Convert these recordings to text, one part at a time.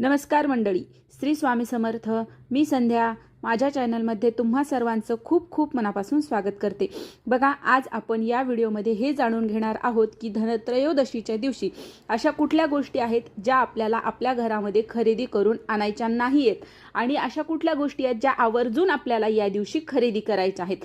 नमस्कार मंडळी. श्री स्वामी समर्थ. मी संध्या. माझ्या चॅनलमध्ये तुम्हा सर्वांचं खूप खूप मनापासून स्वागत करते. बघा आज आपण या व्हिडिओमध्ये हे जाणून घेणार आहोत की धनत्रयोदशीच्या दिवशी अशा कुठल्या गोष्टी आहेत ज्या आपल्याला आपल्या घरामध्ये खरेदी करून आणायच्या नाही आहेत आणि अशा कुठल्या गोष्टी आहेत ज्या आवर्जून आपल्याला या दिवशी खरेदी करायच्या आहेत.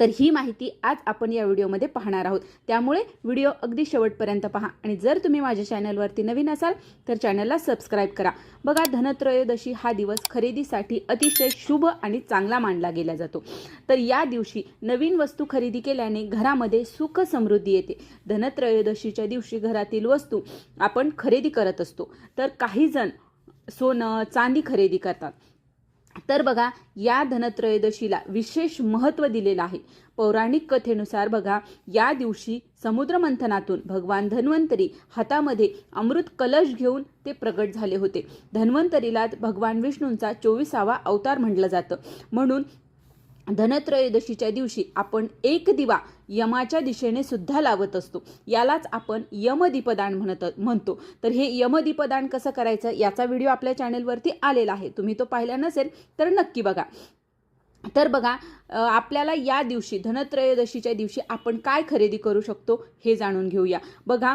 तर ही माहिती आज आपण या व्हिडिओमध्ये पाहणार आहोत. त्यामुळे व्हिडिओ अगदी शेवटपर्यंत पहा. आणि जर तुम्ही माझ्या चॅनलवरती नवीन असाल तर चॅनलला सबस्क्राईब करा. बघा धनत्रयोदशी हा दिवस खरेदीसाठी अतिशय शुभ आणि चांगला मानला गेला जातो. तर या दिवशी नवीन वस्तू खरेदी केल्याने घरामध्ये सुख समृद्धी येते. धनत्रयोदशीच्या दिवशी घरातील वस्तू आपण खरेदी करत असतो. तर काही जण सोनं चांदी खरेदी करतात. तर बघा या धनत्रयोदशीला विशेष महत्त्व दिलेलं आहे. पौराणिक कथेनुसार बघा या दिवशी समुद्रमंथनातून भगवान धन्वंतरी हातामध्ये अमृत कलश घेऊन ते प्रगट झाले होते. धन्वंतरीला भगवान विष्णूंचा चोवीसावा अवतार म्हटलं जातं. म्हणून धनत्रयोदशीच्या दिवशी आपण एक दिवा यमाच्या दिशेने सुद्धा लावत असतो. यालाच आपण यमदीपदान म्हणत म्हणतो. तर हे यमदीपदान कसं करायचं? याचा व्हिडिओ आपल्या चॅनेलवरती आलेला आहे. तुम्ही तो पाहिला नसेल तर नक्की बघा. तर बघा आपल्याला या दिवशी धनत्रयोदशीच्या दिवशी आपण काय खरेदी करू शकतो हे जाणून घेऊया. बघा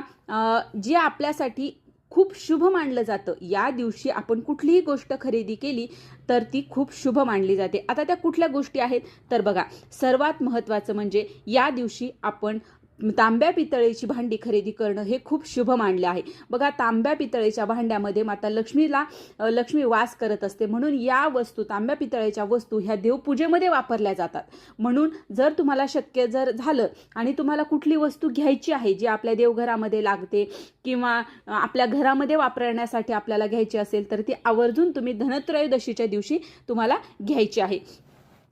जे आपल्यासाठी खूप शुभ मानलं जातं. या दिवशी आपण कुठलीही गोष्ट खरेदी केली तर ती खूप शुभ मानली जाते. आता त्या कुठल्या गोष्टी आहेत? तर बघा सर्वात महत्त्वाचं म्हणजे या दिवशी आपण तांब्या पितळेची भांडी खरेदी करणं हे खूप शुभ मानले आहे. बघा तांब्या पितळेच्या भांड्यामध्ये माता लक्ष्मीला लक्ष्मी वास करत असते. म्हणून या वस्तू तांब्या पितळेच्या वस्तू ह्या देवपूजेमध्ये वापरल्या जातात. म्हणून जर तुम्हाला शक्य जर झालं आणि तुम्हाला कुठली वस्तू घ्यायची आहे जी आपल्या देवघरामध्ये लागते किंवा आपल्या घरामध्ये वापरण्यासाठी आपल्याला घ्यायची असेल तर ती आवर्जून तुम्ही धनत्रयोदशीच्या दिवशी तुम्हाला घ्यायची आहे.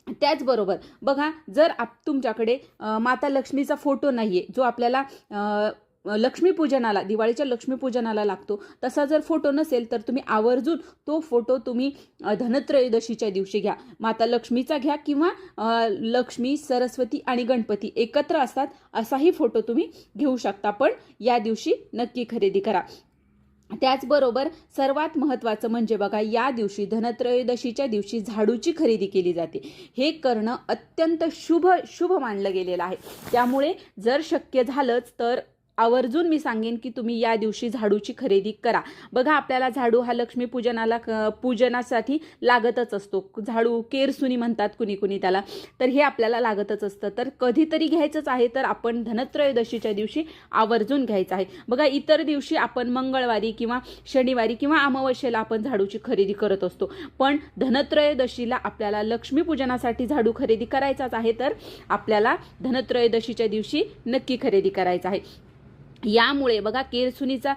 त्याचबरोबर बघा जर आप तुमच्याकडे माता लक्ष्मीचा फोटो नाही आहे जो आपल्याला लक्ष्मीपूजनाला दिवाळीच्या लक्ष्मीपूजनाला लागतो तसा जर फोटो नसेल तर तुम्ही आवर्जून तो फोटो तुम्ही धनत्रयोदशीच्या दिवशी घ्या. माता लक्ष्मीचा घ्या किंवा लक्ष्मी सरस्वती आणि गणपती एकत्र असतात असाही फोटो तुम्ही घेऊ शकता. पण या दिवशी नक्की खरेदी करा. त्याचबरोबर सर्वात महत्त्वाचं म्हणजे बघा या दिवशी धनत्रयोदशीच्या दिवशी झाडूची खरेदी केली जाते. हे करणं अत्यंत शुभ शुभ मानलं गेलेलं आहे. त्यामुळे जर शक्य झालंच तर आवर्जून मी सांगेन की तुम्ही या दिवशी झाडूची खरेदी करा. बघा आपल्याला झाडू हा लक्ष्मीपूजनाला पूजनासाठी लागतच असतो. झाडू केरसुनी म्हणतात कुणी कुणी त्याला. तर हे आपल्याला लागतच असतं. तर कधीतरी घ्यायचंच आहे तर आपण धनत्रयोदशीच्या दिवशी आवर्जून घ्यायचं आहे. बघा इतर दिवशी आपण मंगळवारी किंवा शनिवारी किंवा अमावस्येला आपण झाडूची खरेदी करत असतो. पण धनत्रयोदशीला आपल्याला लक्ष्मीपूजनासाठी झाडू खरेदी करायचाच आहे तर आपल्याला धनत्रयोदशीच्या दिवशी नक्की खरेदी करायचं आहे. यामुळे बघा केरसुनीचा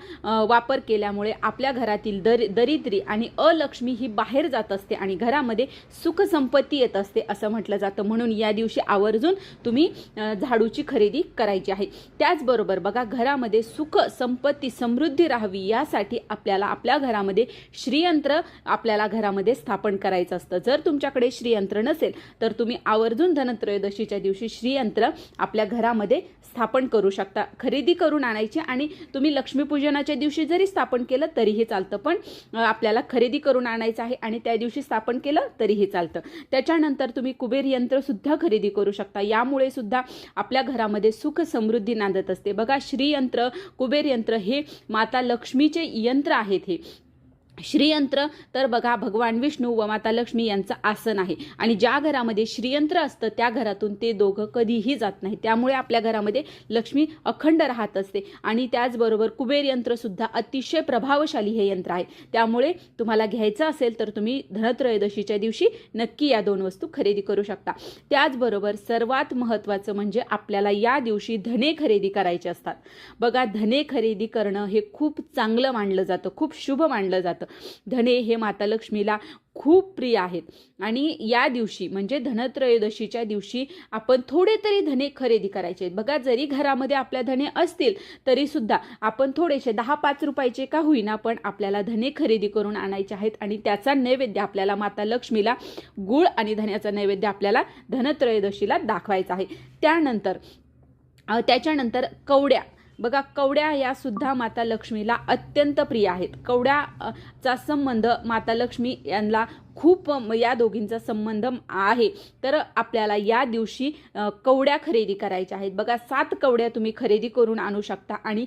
वापर केल्यामुळे आपल्या घरातील दर दरिद्री आणि अलक्ष्मी ही बाहेर जात असते आणि घरामध्ये सुखसंपत्ती येत असते असं म्हटलं जातं. म्हणून या दिवशी आवर्जून तुम्ही झाडूची खरेदी करायची आहे. त्याचबरोबर बघा घरामध्ये सुख संपत्ती समृद्धी राहावी यासाठी आपल्याला आपल्या घरामध्ये श्रीयंत्र आपल्याला घरामध्ये स्थापन करायचं असतं. जर तुमच्याकडे श्रीयंत्र नसेल तर तुम्ही आवर्जून धनत्रयोदशीच्या दिवशी श्रीयंत्र आपल्या घरामध्ये स्थापन करू शकता. खरेदी करून आणायची आणि तुम्ही लक्ष्मीपूजनाच्या दिवशी जरी स्थापन केलं तरीही चालतं. पण आपल्याला खरेदी करून आणायचं आहे आणि त्या दिवशी स्थापन केलं तरीही चालतं. त्याच्यानंतर तुम्ही कुबेर यंत्रसुद्धा खरेदी करू शकता. यामुळे सुद्धा आपल्या घरामध्ये सुख समृद्धी नांदत असते. बघा श्रीयंत्र कुबेर यंत्र हे माता लक्ष्मीचे यंत्र आहेत हे. श्रीयंत्र तर बघा भगवान विष्णू व माता लक्ष्मी यांचं आसन आहे. आणि ज्या घरामध्ये श्रीयंत्र असतं त्या घरातून ते दोघं कधीही जात नाही त्यामुळे आपल्या घरामध्ये लक्ष्मी अखंड राहत असते. आणि त्याचबरोबर कुबेर यंत्रसुद्धा अतिशय प्रभावशाली हे यंत्र आहे. त्यामुळे तुम्हाला घ्यायचं असेल तर तुम्ही धनत्रयोदशीच्या दिवशी नक्की या दोन वस्तू खरेदी करू शकता. त्याचबरोबर सर्वात महत्त्वाचं म्हणजे आपल्याला या दिवशी धने खरेदी करायचे असतात. बघा धने खरेदी करणं हे खूप चांगलं मानलं जातं खूप शुभ मानलं जातं. धने हे माता लक्ष्मीला खूप प्रिय आहेत. आणि या दिवशी म्हणजे धनत्रयोदशीच्या दिवशी आपण थोडे तरी धने खरेदी करायचे आहेत. बघा जरी घरामध्ये आपल्या धने असतील तरी सुद्धा आपण थोडेसे दहा पाच रुपयाचे का होईना पण आपल्याला धने खरेदी करून आणायचे आहेत. आणि त्याचा नैवेद्य आपल्याला माता लक्ष्मीला गुळ आणि धन्याचा नैवेद्य आपल्याला धनत्रयोदशीला दाखवायचा आहे. त्यानंतर त्याच्यानंतर कवड्या. बघा कवड्या या सुद्धा माता लक्ष्मीला अत्यंत प्रिय आहेत. कवड्या चा संबंध माता लक्ष्मी यांना खूप या दोघींचा संबंध आहे. तर आपल्याला या दिवशी कवड्या खरेदी करायच्या आहेत. बघा सात कवड्या तुम्ही खरेदी करून आणू शकता आणि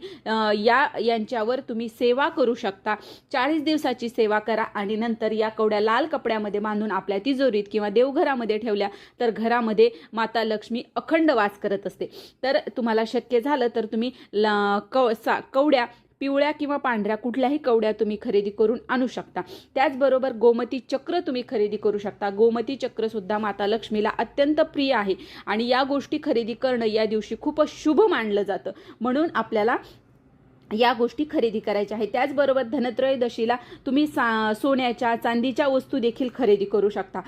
या यांच्यावर तुम्ही सेवा करू शकता. चाळीस दिवसाची सेवा करा आणि नंतर या कवड्या लाल कपड्यामध्ये बांधून आपल्या तिजोरीत किंवा देवघरामध्ये ठेवल्या तर घरामध्ये माता लक्ष्मी अखंड वास करत असते. तर तुम्हाला शक्य झालं तर तुम्ही ला कव सा कवड्या पिवळ्या किंवा पांढऱ्या कुठल्याही कवड्या तुम्ही खरेदी करून आणू शकता. त्याचबरोबर गोमती चक्र तुम्ही खरेदी करू शकता. गोमती चक्र सुद्धा माता लक्ष्मीला अत्यंत प्रिय आहे आणि या गोष्टी खरेदी करणं या दिवशी खूपच शुभ मानलं जातं. म्हणून आपल्याला या गोष्टी खरेदी करायच्या आहेत. त्याचबरोबर धनत्रयोदशीला तुम्ही सा सोन्याच्या चांदीच्या वस्तू देखील खरेदी करू शकता.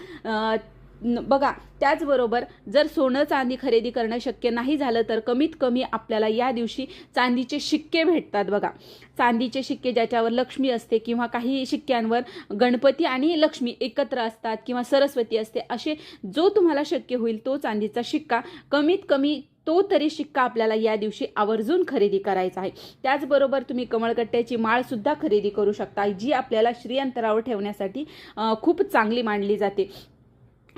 बघा त्याचबरोबर जर सोनं चांदी खरेदी करणं शक्य नाही झालं तर कमीत कमी आपल्याला या दिवशी चांदीचे शिक्के भेटतात बघा. चांदीचे शिक्के ज्याच्यावर लक्ष्मी असते किंवा काही शिक्क्यांवर गणपती आणि लक्ष्मी एकत्र असतात किंवा सरस्वती असते असे जो तुम्हाला शक्य होईल तो चांदीचा शिक्का कमीत कमी तो तरी शिक्का आपल्याला या दिवशी आवर्जून खरेदी करायचा आहे. त्याचबरोबर तुम्ही कमळकट्ट्याची माळसुद्धा खरेदी करू शकता जी आपल्याला श्रीअंतरावर ठेवण्यासाठी खूप चांगली मानली जाते.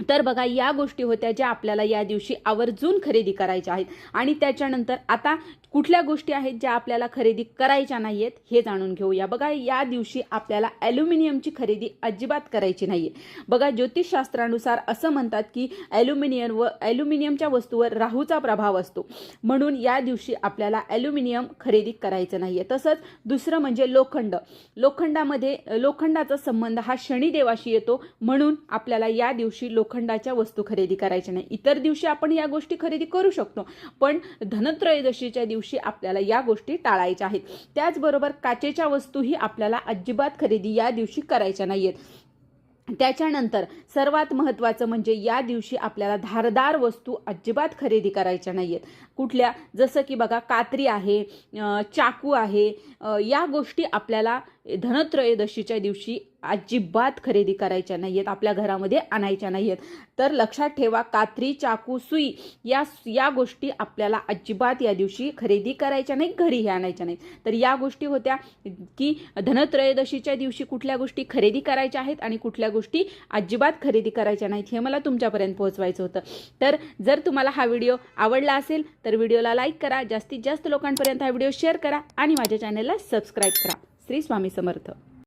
तर बघा या गोष्टी होत्या ज्या आपल्याला या दिवशी आवर्जून खरेदी करायच्या आहेत. आणि त्याच्यानंतर आता कुठल्या गोष्टी आहेत ज्या आपल्याला खरेदी करायच्या नाही आहेत हे जाणून घेऊया. बघा या दिवशी आपल्याला ॲल्युमिनियमची खरेदी अजिबात करायची नाही आहे बघा ज्योतिषशास्त्रानुसार असं म्हणतात की ॲल्युमिनियम व ॲल्युमिनियमच्या वस्तूवर राहूचा प्रभाव असतो. म्हणून या दिवशी आपल्याला ॲल्युमिनियम खरेदी करायचं नाही आहे तसंच दुसरं म्हणजे लोखंड. लोखंडामध्ये लोखंडाचा संबंध हा शनिदेवाशी येतो. म्हणून आपल्याला या दिवशी लो लोखंडाच्या वस्तू खरेदी करायच्या नाही. इतर दिवशी आपण या गोष्टी खरेदी करू शकतो. पण धनत्रयोदशीच्या दिवशी आपल्याला या गोष्टी टाळायच्या आहेत. त्याचबरोबर काचेच्या वस्तूही आपल्याला अजिबात खरेदी या दिवशी करायच्या नाही आहेत त्याच्यानंतर सर्वात महत्त्वाचं म्हणजे या दिवशी आपल्याला धारदार वस्तू अजिबात खरेदी करायच्या नाही आहेत कुठल्या? जसं की बघा कात्री आहे चाकू आहे या गोष्टी आपल्याला धनत्रयोदशीच्या दिवशी अजिबात खरेदी करायच्या नाही आहेत आपल्या घरामध्ये आणायच्या नाही आहेत तर लक्षात ठेवा कात्री चाकू सुई या या गोष्टी आपल्याला अजिबात या दिवशी खरेदी करायच्या नाही घरीही आणायच्या नाही तर या गोष्टी होत्या की धनत्रयोदशीच्या दिवशी कुठल्या गोष्टी खरेदी करायच्या आहेत आणि कुठल्या गोष्टी अजिबात खरेदी करायच्या नाहीत हे मला तुमच्यापर्यंत पोहोचवायचं होतं. तर जर तुम्हाला हा व्हिडिओ आवडला असेल तर व्हिडिओला लाईक करा जास्तीत जास्त लोकांपर्यंत हा व्हिडिओ शेअर करा आणि माझ्या चॅनलला सबस्क्राईब करा. श्री स्वामी समर्थ.